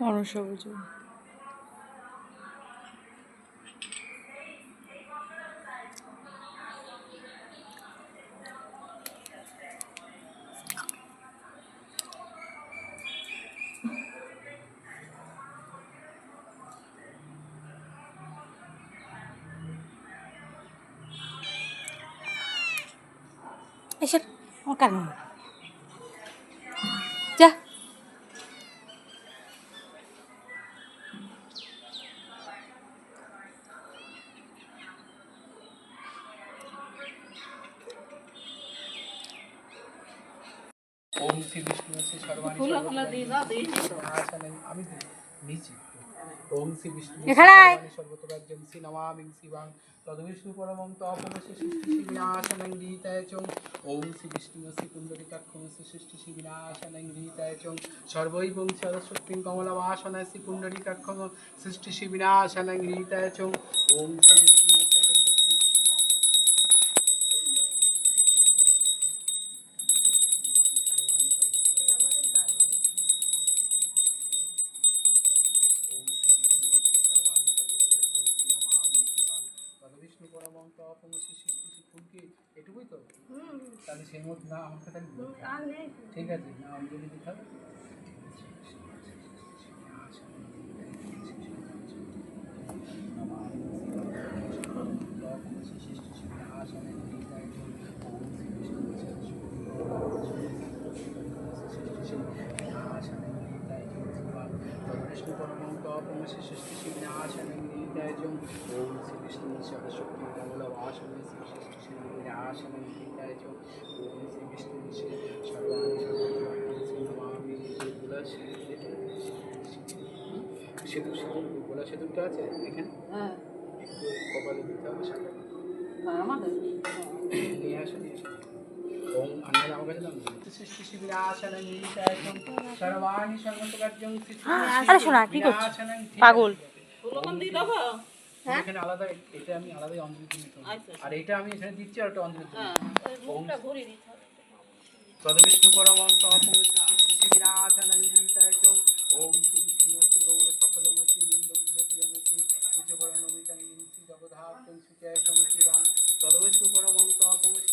অনসবুজ এসে আমার কারণ যা ওম শ্রী বিষ্ণু শ্রী সর্বাণী ফুলা ফুলা দিয়ে দাও দিয়ে আচ্ছা আমি নিচে ওম শ্রী বিষ্ণু। সর্বতরাজ্যম শ্রী নমামিং শিবাং তদবিষ্ণু পরমং তপমসি সৃষ্টি শ্রী বিনাশনং গীতায় চং। ওম শ্রী বিষ্ণু শ্রী সৃষ্টি শ্রী বিনাশনং গীতায় চং। সর্বৈবং সরস্বতীং কমলবাসনায় শ্রী সৃষ্টি শ্রী বিনাশনং গীতায় চং। ওম শ্রী বিষ্ণু সৃষ্টি এটুকুই তো? তাহলে সেই মতো না আমাকে তাহলে হবে। আর নেই। ঠিক আছে না অঞ্জলি দিতে হবে। বিষ্ণু পরমং তপমসি সৃষ্টি শ্রী বিনাশনং গীতায়জং ওম শ্রী বিষ্ণু সরস্বতী কমল ভাষণে শ্রী সৃষ্টি শ্রী বিনাশনং গীতায়জং ওম শ্রী বিষ্ণু শ্রী সর্বাণি সর্বপ্রাণী শ্রী সেতু সেতু গোলা সেতুটা আছে এখানে? হ্যাঁ। একটু কপালে দিতে হবে সামনে আমাদের। নিয়ে আসো নিয়ে আসো শ্রী আরে শোনা, কি করছিস? পাগল। ফুলকন দিয়ে দেবো এখানে আলাদা এটা আমি আলাদাই অঞ্জলি দিয়ে নিতে হবে। আর এটা আমি এখানে দিচ্ছি আর একটা অঞ্জলি দিচ্ছি ওই মুখটা ঘুরিয়ে দিতে হবে তদবিষ্ণু পরমং তপমসি সৃষ্টি বিনাশনং গীতায়চং ওম শ্রী বিষ্ণু গৌর সফলমসি লিঙ্গ বিভূতি অমসি কুচবরণমিতাং শ্রী জগধার্তং সুচয়সং শিবাং তদবিষ্ণু পরমং তপমসি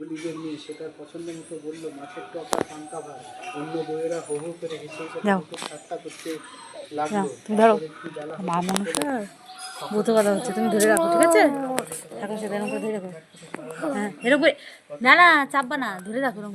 নিজের মেয়ে সেটা পছন্দ মতো বলল মাছের অন্য বইয়েরা করে। খুব ঠাট্টা করতে তুমি ধরো। রাখো, ঠিক আছে এখন ধরে রাখো হ্যাঁ না না, চাপবা না, ধরে রাখো এরকম।